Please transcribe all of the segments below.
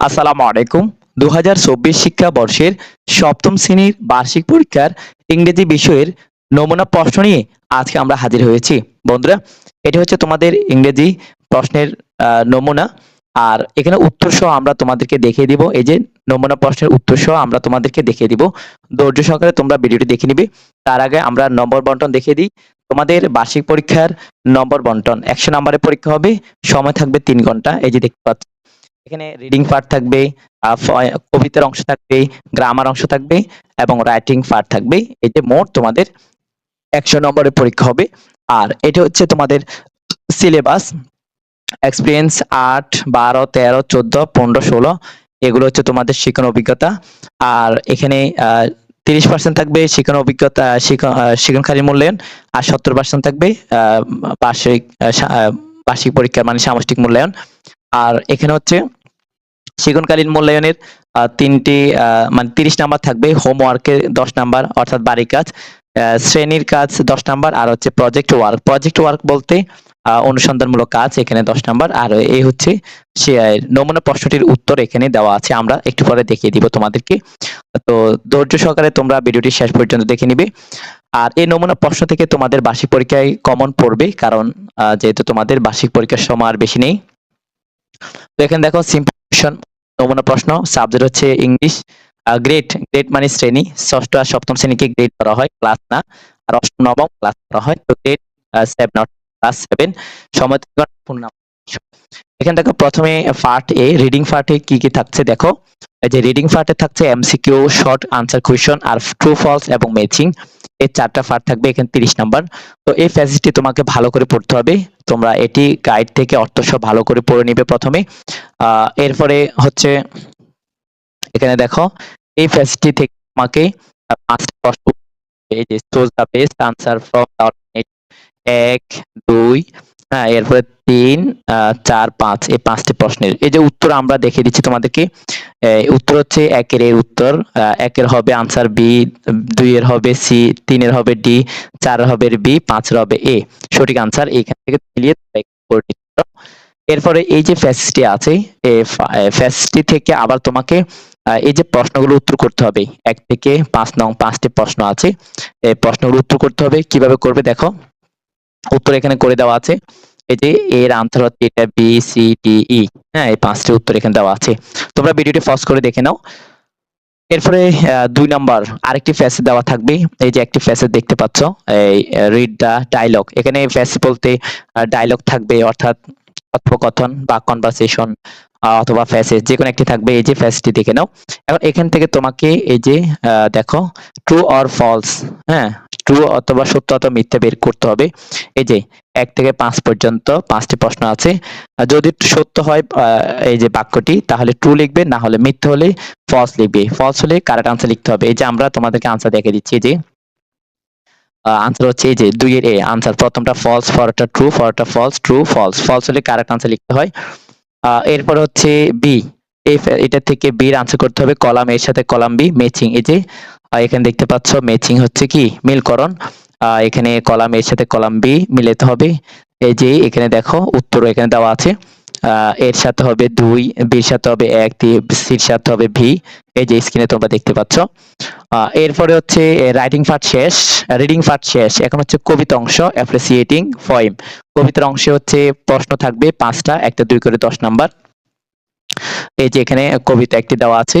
আসসালামু আলাইকুম। দু হাজার চব্বিশ শিক্ষাবর্ষের সপ্তম শ্রেণির বার্ষিক পরীক্ষার ইংরেজি বিষয়ের নমুনা প্রশ্ন নিয়ে আজকে আমরা হাজির হয়েছি। বন্ধুরা, এটি হচ্ছে তোমাদের ইংরেজি প্রশ্নের নমুনা। আর এখানে উত্তর সহ আমরা তোমাদেরকে দেখিয়ে দিব। এই যে নমুনা প্রশ্নের উত্তর সহ আমরা তোমাদেরকে দেখিয়ে দিব। ধৈর্য সহকারে তোমরা ভিডিওটি দেখে নিবে। তার আগে আমরা নম্বর বন্টন দেখিয়ে দিই। তোমাদের বার্ষিক পরীক্ষার নম্বর বন্টন। একশো নম্বরের পরীক্ষা হবে। সময় থাকবে তিন ঘণ্টা। এই যে দেখতে পাচ্ছ এখানে রিডিং পার্ট থাকবে কবিতার অংশ থাকবে গ্রামার অংশ থাকবে এবং রাইটিং পার্ট থাকবে। এই যে মোট তোমাদের একশো নম্বরের পরীক্ষা হবে। আর এটা হচ্ছে তোমাদের সিলেবাস এক্সপিরিয়েন্স আট, বারো, তেরো, চোদ্দ, পনেরো, ষোলো, এগুলো হচ্ছে তোমাদের শিক্ষণ অভিজ্ঞতা। আর এখানে তিরিশ পার্সেন্ট থাকবে শিক্ষণ অভিজ্ঞতা শিক্ষণকারী মূল্যায়ন আর সত্তর পার্সেন্ট থাকবে বার্ষিক বার্ষিক পরীক্ষা মানে সামষ্টিক মূল্যায়ন। আর এখানে হচ্ছে শিক্ষণকালীন মূল্যায়নের তিনটি মানে তিরিশ নাম্বার থাকবে হোমওয়ার্কের দশ নাম্বার অর্থাৎ বাড়ির কাজ শ্রেণির কাজ দশ নাম্বার আর হচ্ছে প্রজেক্ট ওয়ার্ক প্রজেক্ট ওয়ার্ক বলতে অনুসন্ধানমূলক কাজ এখানে দশ নাম্বার। আর এই হচ্ছে সে নমুনা প্রশ্নটির উত্তর এখানে দেওয়া আছে। আমরা একটু পরে দেখিয়ে দিব তোমাদেরকে। তো ধৈর্য সহকারে তোমরা ভিডিওটি শেষ পর্যন্ত দেখে নিবে। আর এই নমুনা প্রশ্ন থেকে তোমাদের বার্ষিক পরীক্ষায় কমন পড়বে, কারণ যেহেতু তোমাদের বার্ষিক পরীক্ষার সময় আর বেশি নেই। তো এখানে দেখো সিম্পল নমুনা প্রশ্ন। সাবজেক্ট হচ্ছে ইংলিশ গ্রেড গ্রেড মানে শ্রেণি। ষষ্ঠ আর সপ্তম শ্রেণীকে গ্রেড করা হয়। ক্লাস না। আর অষ্টম, নবম ক্লাস করা হয়। তো গ্রেড সেভেন ক্লাস সেভেন সময় পূর্ণাঙ্গ এখানে দেখো, প্রথমে পার্ট এ রিডিং পার্টে কি কি থাকছে দেখো। যে রিডিং পার্টে থাকছে এমসিকিউ শর্ট আনসার কোয়েশন আর ট্রু ফলস এবং ম্যাচিং এই চারটা ফার থাকবে এখানে তিরিশ নাম্বার। তো এই ফ্যাসিলিটি তোমাকে ভালো করে পড়তে হবে। তোমরা এটি গাইড থেকে অর্থ সহ ভালো করে পড়ে নিবে প্রথমে। আহ, এরপরে হচ্ছে এখানে দেখো এই ফ্যাসিলিটি থেকে তোমাকে এক দুই হ্যাঁ এরপরে তিন চার, পাঁচ, এই পাঁচটি প্রশ্নের। এই যে উত্তর আমরা দেখে দিচ্ছি তোমাদেরকে উত্তর হচ্ছে একের এর উত্তর একের হবে আনসার বি দুইয়ের হবে সি তিনের হবে ডি চারের হবে বি পাঁচের হবে এ সঠিক আনসার এইখান থেকে। এরপরে এই যে ফ্যাসিলিটি আছে এই ফ্যাসিলিটি থেকে আবার তোমাকে এই যে প্রশ্নগুলো উত্তর করতে হবে। এক থেকে পাঁচ নং পাঁচটি প্রশ্ন আছে প্রশ্নগুলো উত্তর করতে হবে। কীভাবে করবে দেখো। উত্তর এখানে করে দেওয়া আছে। এই যে এর আনসার হচ্ছে এটা বি সি ডি ই হ্যাঁ এই পাঁচটি উত্তর এখানে দেওয়া আছে। তোমরা ভিডিওটি পজ করে দেখে নাও। এরপরে দুই নাম্বার, আরেকটি ফ্যাসে দেওয়া থাকবে। এই যে একটি ফ্যাসে দেখতে পাচ্ছ, এই রিড দা ডায়লগ এখানে ফ্যাস বলতে ডায়লগ থাকবে, অর্থাৎ কথোপকথন, বা কনভারসেশন অথবা ফ্যাসেজ যে কোনো একটি থাকবে। এই যে ফ্যাসটি দেখে নাও। এখন এখান থেকে তোমাকে এই যে দেখো ট্রু অর ফলস হ্যাঁ ট্রু অথবা সত্য অথবা মিথ্যা বের করতে হবে। এই যে, এক থেকে পাঁচ পর্যন্ত পাঁচটি প্রশ্ন আছে। যদি সত্য হয় এই যে বাক্যটি, তাহলে ট্রু লিখবে, না হলে মিথ্যা হলে ফলস লিখবে। ফলস হলে কারেক্ট আনসার লিখতে হবে। এই যে আমরা তোমাদেরকে আনসার দেখে দিচ্ছি যে আনসার হচ্ছে এই যে দুইয়ের এ আনসার প্রথমটা ফলস ফরটা ট্রু ফরটা ফলস ট্রু ফলস ফলস হলে কারেক্ট আনসার লিখতে হয়। এরপর হচ্ছে বি এটা থেকে বির আনসার করতে হবে। কলাম এর সাথে কলাম বি ম্যাচিং এই যে এখানে দেখতে পাচ্ছ ম্যাচিং হচ্ছে কি? মিলকরণ। এখানে কলাম এর সাথে কলাম বি মিলাতে হবে। এই যে, এখানে দেখো, উত্তর এখানে দেওয়া আছে। এর সাথে হবে দুই বির সাথে হবে এক সির সাথে হবে ভি এই যে স্ক্রিনে তোমরা দেখতে পাচ্ছ। এরপরে হচ্ছে রাইটিং পার্ট শেষ। রিডিং পার্ট শেষ। এখন হচ্ছে কবিতা অংশ অ্যাপ্রিসিয়েটিং ফয়েম কবিতার অংশে হচ্ছে প্রশ্ন থাকবে পাঁচটা, একটা দুই করে দশ নাম্বার। এই যে এখানে কবিতা একটি দেওয়া আছে।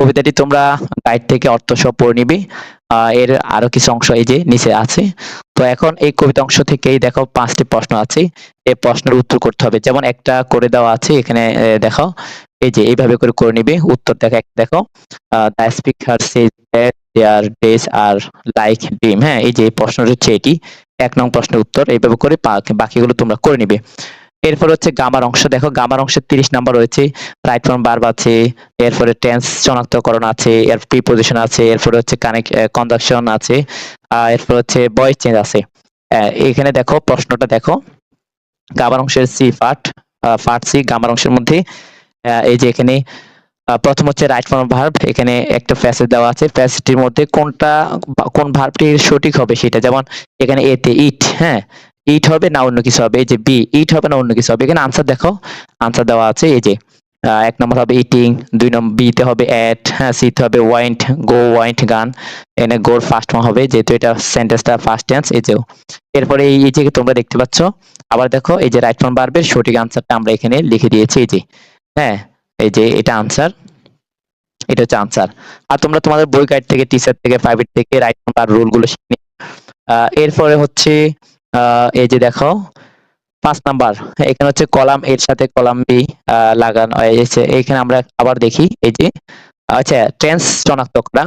কবিতাটি তোমরা গাইড থেকে অর্থ সহ পড়ে নিবে। এর আরও কিছু অংশ এই যে নিচে আছে। তো এখন এই কবিতা অংশ থেকেই দেখো পাঁচটি প্রশ্ন আছে। এই প্রশ্নের উত্তর করতে হবে। যেমন একটা করে দেওয়া আছে এখানে দেখো। এই যে এইভাবে করে করে নিবে। উত্তর দেখো দেখো। The speaker says their days are like dim হ্যাঁ এই যে প্রশ্নটা হচ্ছে এটি। এক নং প্রশ্নের উত্তর। এইভাবে করে বাকি- বাকিগুলো তোমরা করে নিবে। এরপর হচ্ছে গামার অংশ। দেখো, গামার অংশে তিরিশ নাম্বার রয়েছে। রাইট ফর্ম বার্ব আছে। এরপরে টেন্স শনাক্তকরণ আছে। এর প্রিপোজিশন আছে। এরপরে হচ্ছে কানেক্ট কনজাকশন আছে। এরপর হচ্ছে ভয়েস চেঞ্জ আছে। এখানে দেখো, প্রশ্নটা দেখো। গামার অংশের C part part C grammar অংশের মধ্যে এই যে এখানে প্রথম হচ্ছে রাইট ফর্ম ভার্ব এখানে একটা ফ্যাসেজ দেওয়া আছে। ফ্যাসেজটির মধ্যে কোনটা কোন ভার্বটি সঠিক হবে সেটা, যেমন এখানে এতে ইট হ্যাঁ? ইট হবে না অন্য কিছু হবে? এই যে বি ইট হবে না অন্য কিছু হবে? এখানে আনসার দেখো। আনসার দেওয়া আছে, এই যে এক নম্বর হবে ইটিং দুই নম্বর বিতে হবে অ্যাট হ্যাঁ সিতে হবে ওয়াইন্ট গো ওয়াইন্ট গান। এনে গোর ফার্স্ট ফর্ম হবে, যেহেতু এটা সেন্টেন্সটা ফার্স্ট টেন্স এই যে, এরপরে এই যে তোমরা দেখতে পাচ্ছ, আবার দেখো, এই যে রাইট ফর্ম বারবের সঠিক আনসারটা আমরা এখানে লিখে দিয়েছি, এই যে হ্যাঁ এই যে এটা আনসার এটা হচ্ছে আনসার আর তোমরা তোমাদের বই গাইড থেকে টিচার থেকে প্রাইভেট থেকে রাইট ফর্ম আর রুলগুলো শিখে এরপরে হচ্ছে এই যে দেখো, পাঁচ নাম্বার, এখানে হচ্ছে কলাম এর সাথে কলাম বি লাগানো হয়েছে। এখানে আমরা আবার দেখি, এই যে আচ্ছা টেন্স শনাক্ত করা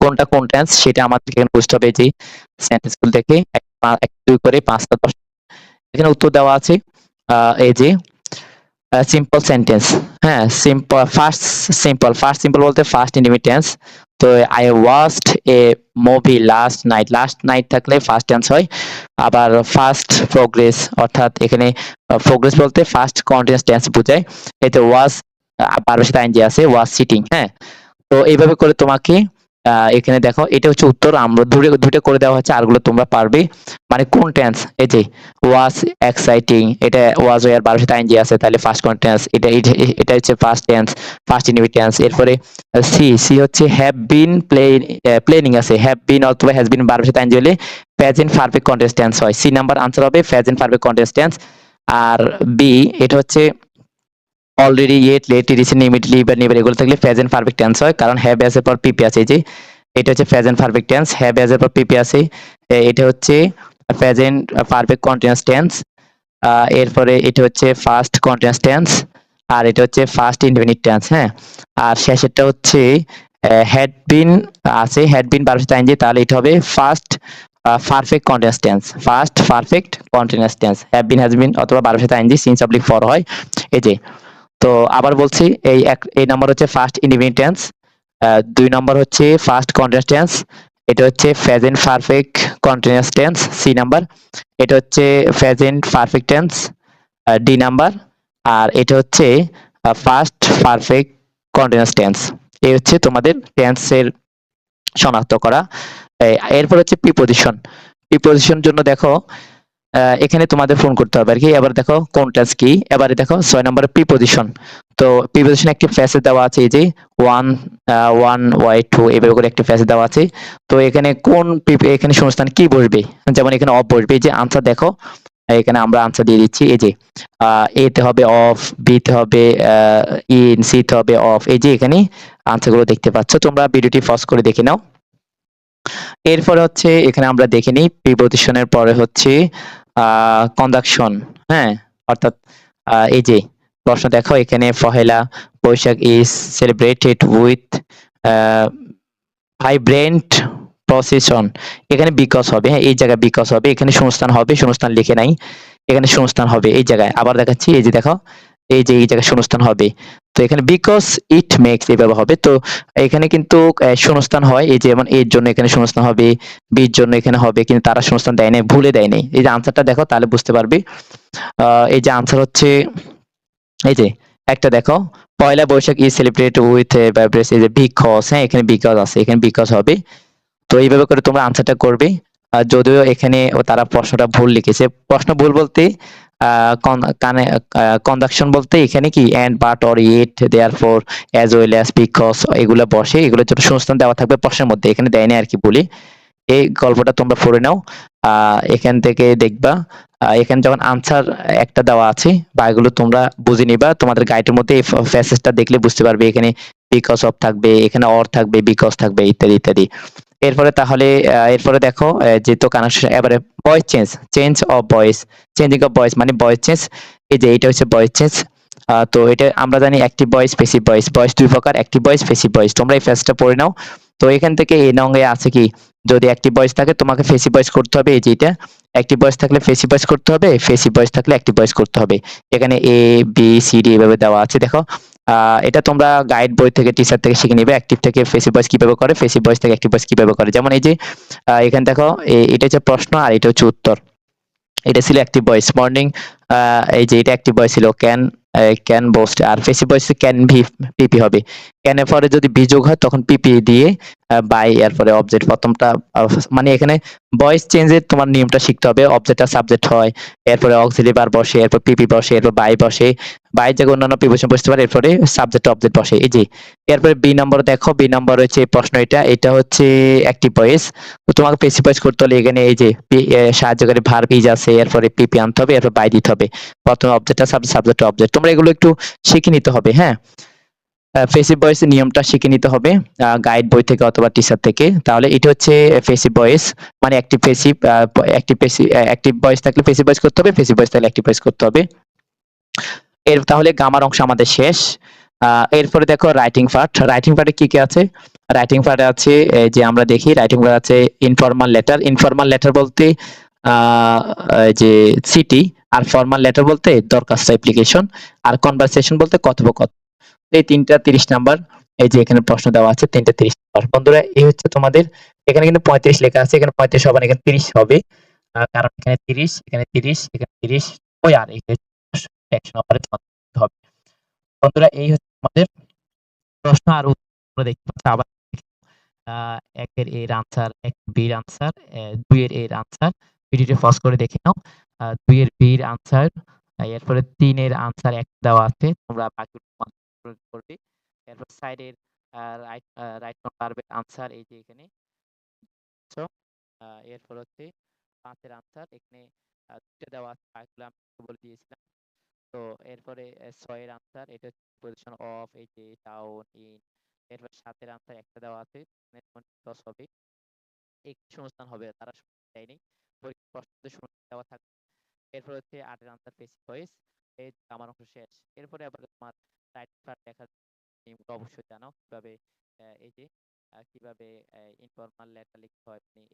কোনটা কোন টেন্স সেটা আমাদের এখানে বুঝতে হবে যে সেন্টেন্সগুলো দেখে, এক দুই করে পাঁচটা দশ। এখানে উত্তর দেওয়া আছে এই যে সিম্পল সেন্টেন্স হ্যাঁ simple past simple past simple বলতে ফার্স্ট ইন্ডিমিটেন্স তো I watched a movie last night last night থাকলে ফার্স্ট টেন্স হয়। আবার ফার্স্ট প্রোগ্রেস অর্থাৎ এখানে প্রোগ্রেস বলতে ফার্স্ট কন্টিনিউয়াস টেন্স বোঝায়। এতে ওয়াজ পারবের সাথে আইনজি আছে ওয়াজ সিটিং হ্যাঁ? তো এইভাবে করে তোমাকে এখানে দেখো, এটা হচ্ছে উত্তর, আমরা দুটো দুটো করে দেওয়া হচ্ছে, আরগুলো তোমরা পারবে। মানে কোন টেন্স এই যে ওয়াজ এক্সাইটিং এটা ওয়াজ ওয়ার বারোর সাথে আইনজি আছে, তাহলে ফার্স্ট কোন টেন্স এটা, এটা- হচ্ছে ফার্স্ট টেন্স ফার্স্ট ইনভিট টেন্স এরপরে সি সি হচ্ছে হ্যাভ বিন প্লে প্লেনিং আছে। হ্যাভ বিন অথবা হ্যাজ বিন বারোর সাথে আইনজি হলে প্রেজেন্ট পারফেক্ট কন্টেস্টেন্স হয়। সি নাম্বার আনসার হবে প্রেজেন্ট পারফেক্ট কন্টেস্টেন্স আর বি এটা হচ্ছে already yet late recent immediately বা নেভার এগুলো থাকলে প্রেজেন্ট পারফেক্ট টেন্স হয়। কারণ হ্যাভ অ্যাজ এর পর পিপি আছে যে, এটা হচ্ছে present perfect tense have has এর পর পিপি আছে। এটা হচ্ছে প্রেজেন্ট পারফেক্ট কন্টিনিউয়াস টেন্স এরপরে এটা হচ্ছে ফার্স্ট কন্টিনিউয়াস টেন্স আর এটা হচ্ছে ফার্স্ট ইনডেফিনিট টেন্স হ্যাঁ? আর শেষেরটা হচ্ছে হ্যাড বিন আছে হ্যাড বিন বারোশো টাইম তাহলে এটা হবে past perfect continuous tense past perfect continuous tense have been has been অথবা বারোশো টাইম সিন্স অবলিক ফর হয়। এই যে তো আবার বলছি, এই এক, এই নাম্বার হচ্ছে ফার্স্ট ইনডিপেন্ডেন্ট টেন্স দুই নম্বর হচ্ছে ফার্স্ট কন্টিনিউয়াস এটা হচ্ছে present perfect continuous tense C number এটা হচ্ছে present perfect tense D number আর এটা হচ্ছে ফার্স্ট পারফেক্ট কন্টিনিউয়াস টেন্স এই হচ্ছে তোমাদের টেন্সের শনাক্ত করা। এরপর হচ্ছে প্রিপোজিশন প্রিপোজিশন জন্য দেখো এখানে তোমাদের ফোন করতে হবে আর কি। এবার দেখো কোন টেন্স কি। এবারে দেখো ছয় নম্বর নম্বরে প্রিপোজিশন তো প্রিপোজিশন একটি ফ্যাসে দেওয়া আছে, এই যে ওয়ান ওয়ান ওয়াই টু এভাবে করে একটি ফ্যাসে দেওয়া আছে। তো এখানে কোন এখানে সংস্থান কি বসবে? যেমন এখানে অফ বসবে। যে আনসার দেখো, এখানে আমরা আনসার দিয়ে দিচ্ছি, এই যে এ তে হবে অফ বি তে হবে ইন সি তে হবে অফ এই যে এখানে আনসারগুলো দেখতে পাচ্ছ। তোমরা ভিডিওটি পজ করে দেখে নাও। এরপরে হচ্ছে এখানে আমরা দেখে নিই প্রিপোজিশনের পরে হচ্ছে কন্ডাকশন হ্যাঁ? অর্থাৎ এই যে, প্রশ্ন দেখো, এখানে Pohela Boishakh is celebrated with vibrant procession এখানে বিকজ হবে হ্যাঁ এই জায়গায় বিকজ হবে, এখানে সংস্থান হবে সংস্থান লিখে নাই, এখানে সংস্থান হবে, এই জায়গায়। আবার দেখাচ্ছি, এই যে দেখো এই যে, এই জায়গায় শূন্যস্থান হবে। তো এখানে বিকজ ইট মেক্স এইভাবে হবে। তো এখানে কিন্তু শূন্যস্থান হয়। এই যে, যেমন এর জন্য এখানে শূন্যস্থান হবে বির জন্য এখানে হবে, কিন্তু তারা শূন্যস্থান দেয় নাই, ভুলে দেয় নাই। এই যে আনসারটা দেখো, তাহলে বুঝতে পারবে। এই যে আনসার হচ্ছে, এই যে, একটা দেখো, Poila Boishakh is celebrate with এই যে বিকজ হ্যাঁ এখানে বিকজ আছে, এখানে বিকজ হবে। তো এইভাবে করে তোমরা আনসারটা করবে। আর যদিও এখানে তারা প্রশ্নটা ভুল লিখেছে, প্রশ্ন ভুল বলতে কন্ডাকশন বলতে এখানে কি and but or yet therefore as well as because এগুলো বসে, এগুলো জন্য সংস্থান দেওয়া থাকবে প্রশ্নের মধ্যে, এখানে দেয়নি আর কি বলি। এই গল্পটা তোমরা পড়ে নাও এখান থেকে দেখবা। এখানে যখন আনসার একটা দেওয়া আছে, বা এগুলো তোমরা বুঝে নিবা, তোমাদের গাইডের মধ্যে এই প্যাসেজটা দেখলে বুঝতে পারবে, এখানে বিকজ অফ থাকবে, এখানে অর থাকবে বিকজ থাকবে, ইত্যাদি ইত্যাদি। এরপরে তাহলে এরপরে দেখো যেহেতু কানেকশন এবারে voice change change of voice changing of voice মানে ভয়েস চেঞ্জ এই যে এটা হচ্ছে ভয়েস চেঞ্জ তো এটা আমরা জানি active voice passive voice voice দুই প্রকার অ্যাক্টিভ ভয়েস পেসিভ ভয়েস তোমরা এই ফেসটা পড়ে নাও। তো এখান থেকে এই নঙ্গে আছে কি, যদি অ্যাক্টিভ ভয়েস থাকে, তোমাকে ফেসিভ ভয়েস করতে হবে, এই যেটা অ্যাক্টিভ ভয়েস থাকলে ফেসিভ ভয়েস করতে হবে ফেসিভ ভয়েস থাকলে অ্যাক্টিভ ভয়েস করতে হবে। এখানে এ বি সি ডি এভাবে দেওয়া আছে, দেখো। এটা তোমরা গাইড বই থেকে টিচার থেকে শিখে নিবে। অ্যাক্টিভ থেকে ফেসিভ ভয়েস কীভাবে করে ফেসিভ ভয়েস থেকে অ্যাক্টিভ ভয়েস কীভাবে করে। যেমন এই যে এখানে দেখো এটা হচ্ছে প্রশ্ন আর এটা হচ্ছে উত্তর। এটা ছিল অ্যাক্টিভ ভয়েস মর্নিং এই যে এটা অ্যাক্টিভ ভয়েস ছিল can can boost R passive voice can be PP হবে। ক্যান এর পরে যদি বিযোগ হয়, তখন পিপি দিয়ে বাই এরপরে অবজেক্ট প্রথমটা মানে এখানে ভয়েস চেঞ্জের তোমার নিয়মটা শিখতে হবে। অবজেক্ট আর সাবজেক্ট হয়, এরপরে অক্সিলি বার বসে, এরপর পিপি বসে, এরপর বাই বসে বাইশ জায়গায় অন্যান্য প্রিপোজিশন বসতে পারে, এরপরে সাবজেক্ট অবজেক্ট বসে এই যে, এরপরে বি নম্বর দেখো বি নম্বর হচ্ছে প্রশ্ন এটা এটা হচ্ছে একটি ভয়েস তো তোমাকে পেসিফাইজ করতে হলে এখানে এই যে সাহায্যকারী ভার্ব ইজ আছে, এরপরে পিপি আনতে হবে, এরপর বাই দিতে হবে, প্রথমে অবজেক্ট সাবজেক্ট সাবজেক্ট অবজেক্ট তোমরা এগুলো একটু শিখে নিতে হবে হ্যাঁ? ফেসিভ ভয়েস নিয়মটা শিখে নিতে হবে গাইড বই থেকে অথবা টিচার থেকে, তাহলে এটা হচ্ছে ফেসিভ ভয়েস মানে active passive active passive active voice থাকলে ফেসিভ ভয়েস করতে হবে ফেসিভ ভয়েস থাকলে অ্যাক্টিভ ভয়েস করতে হবে। এর তাহলে গামার অংশ আমাদের শেষ। এরপরে দেখো রাইটিং পার্ট রাইটিং পার্টে কি কি আছে? রাইটিং পার্টে আছে যে আমরা দেখি রাইটিং পার্ট আছে ইনফর্মাল লেটার ইনফর্মাল লেটার বলতে যে সিটি আর ফর্মাল লেটার বলতে দরখাস্ত অ্যাপ্লিকেশন আর কনভারসেশন বলতে কথোপকথন। এই তিনটা তিরিশ নাম্বার, এই যে এখানে প্রশ্ন দেওয়া আছে, তিনটা তিরিশ নাম্বার। বন্ধুরা, এই হচ্ছে তোমাদের, এখানে কিন্তু পঁয়ত্রিশ লেখা আছে, এখানে পঁয়ত্রিশ হবে এখানে তিরিশ হবে। কারণ এখানে তিরিশ এখানে তিরিশ এখানে তিরিশ। ওই আর নাম্বারে তোমাদের করতে হবে। বন্ধুরা এই হচ্ছে আমাদের প্রশ্ন আর উত্তর। দেখতে পাচ্ছ আবার একের এর আনসার এক বির আনসার দুইয়ের এর আনসার ভিডিওটি পজ করে দেখে নাও। আহ, দুইয়ের বির আনসার এরপরে তিনের আনসার এক দেওয়া আছে। তোমরা বাকি করবে। এরপর সাইডের রাইট রাইট পারবের আনসার এই যে এখানে এরপর হচ্ছে পাঁচের আনসার এখানে দুইটা দেওয়া আছে। বলে দিয়েছিলাম। তো এরপরে ছয়ের আনসার এটা পজিশন অফ এই যে ডাউন ইন এরপর সাতের আনসার একটা দেওয়া আছে দশ হবে। একটি শূন্যস্থান হবে, তারা দেয়নি। পরীক্ষা শূন্য দেওয়া থাকবে এরপর হচ্ছে আটের আনসার পেসিভ ভয়েস এই আমার অংশ শেষ। এরপরে আবার তোমার রাইট পার্ট দেখা নিয়মটা অবশ্যই জানো, কীভাবে এই যে কীভাবে ইনফর্মাল লেটার লিখতে হয় মানে